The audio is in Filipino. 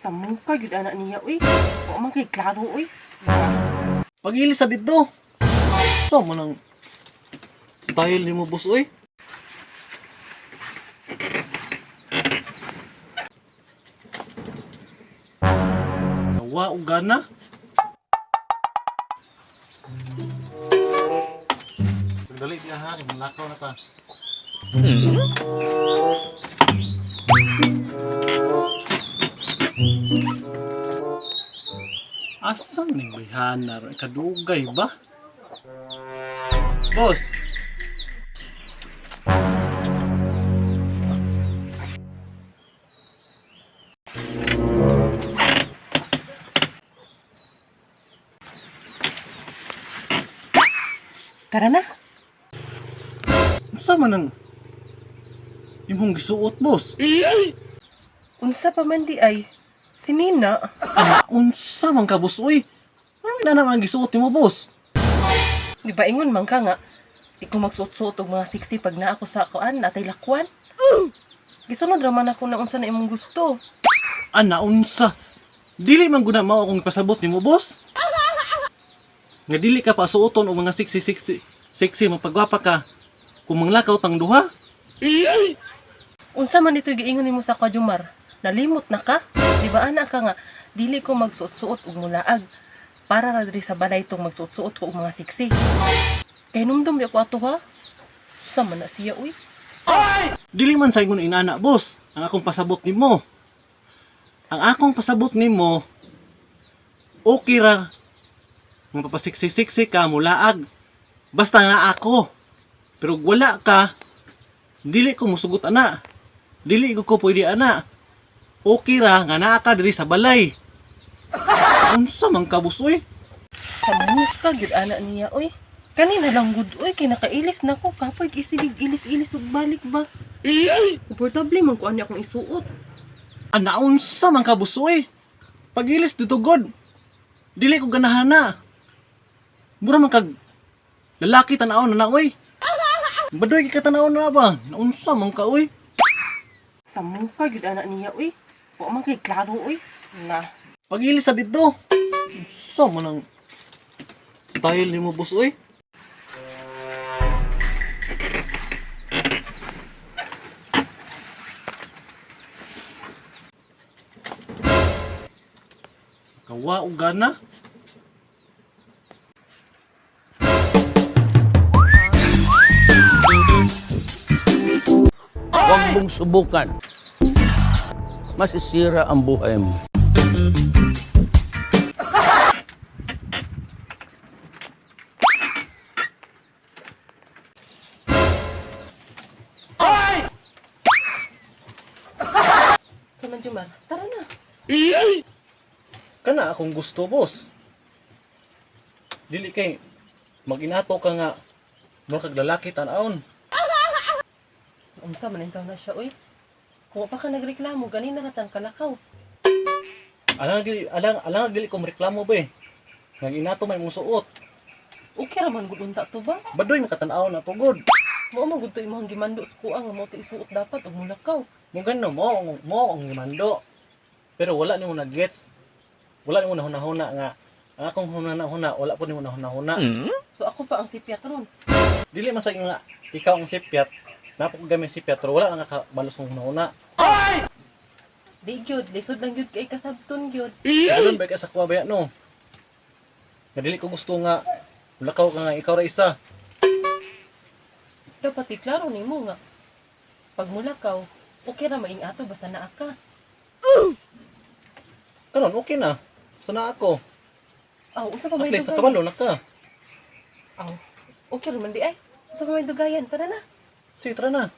Sa muka yun anak niya, uy. O man kay klaro, uy. Pag-ilis sa dito. So, mo nang style ni mo, boss, oy. Nawa o gana. Dali siya ha, malakaw na ka. Asan ni Bihanar? Kadugay ba? Boss! Tara na. Unsa man ang imong gisuot, boss? Unsa pa man di ay. Si Nina. Ana, unsa man ka, boss, uy? Ano na naman gisuot mo, boss? Di ba ingon man ka nga. Di ko magsuot-suot og mga sexy pag naa ako sa kuan, natay lakwan. Gisunod raman ako na unsa na imong gusto. Ana, unsa? Dili man guna mao akong pasabot nimo, boss? Nga dili ka pa suoton og mga sexy sexy sexy mapagwapa ka kung manglakaw tang duha? Unsa man dito giingon nimo sa Kajumar? Nalimot na ka? Di ba ana ka nga dili ko magsuot-suot og mulaag para ra diri sa balay tong magsuot-suot ko og mga sexy. Kay numdum ako ato ha. Sa man na siya uy. Dili man sa ingon inana, boss, ang akong pasabot nimo. Ang akong pasabot nimo okay ra nga papasiksi-siksi ka mulaag. Basta na ako. Pero wala ka, dili ko musugot ana. Dili ko ko pwede ana. Okay ra nga naa ka diri sa balay. Unsa man ka boss oy? Sa manok ka gyud ana niya uy. Kanina lang gud uy kay nakailis na ko kapoy isilig ilis-ilis ug balik ba. Komportable man ko ani akong isuot. Ana unsa man ka boss oy? Pagilis dito god. Dili ko ganahan na. Mura man kag lalaki tanaw na na oy. Badoy ka tanaw na ba? Naunsa man ka oy? Sa muka gyud ana niya uy. Wa man kay klaro uy. Na. Pagilis sa dito. Unsa man ang style nimo boss oy? Kawa og gana? Huwag mong subukan. Masisira ang buhay mo. Kaman Jumar, tara na. Kana akong gusto boss. Dili kay maginato ka nga mura kag lalaki tan-aon. Unsa man intaw na siya uy. Kung pa ka nagreklamo ganina na tang kalakaw. Alang gili alang alang gili ko reklamo ba eh. Nga inato may mong suot. Okay ra man gud unta to ba? Badoy makatanaw na tugod. Mao man gud to imong gimando sa kuang mo to isuot dapat og mulakaw. Mo gano mo mo ang gimando. Pero wala nimo na gets. Wala nimo na hunahuna nga ang akong hunahuna wala po nimo na hunahuna. So ako pa ang si Piatron. Dili man sa nga ikaw ang sipyat. Gamit si Pietro wala nga kabalos ng hunahuna. Di gyud, lisod lang gyud kay kasabton gyud. Ganun ba ka sa kuha ba yan, no? Nga dili ko gusto nga lakaw ka nga ikaw ra isa. Dapat iklaro nimo nga. Pag mulakaw, okay ra maing ato basta naa ka. Karon okay na. Sana ako. Aw, unsa pa At may least dugayan? nakabalo na ka. Aw, okay ra man di ay. Unsa pa may dugayan? Tara na. Tara na.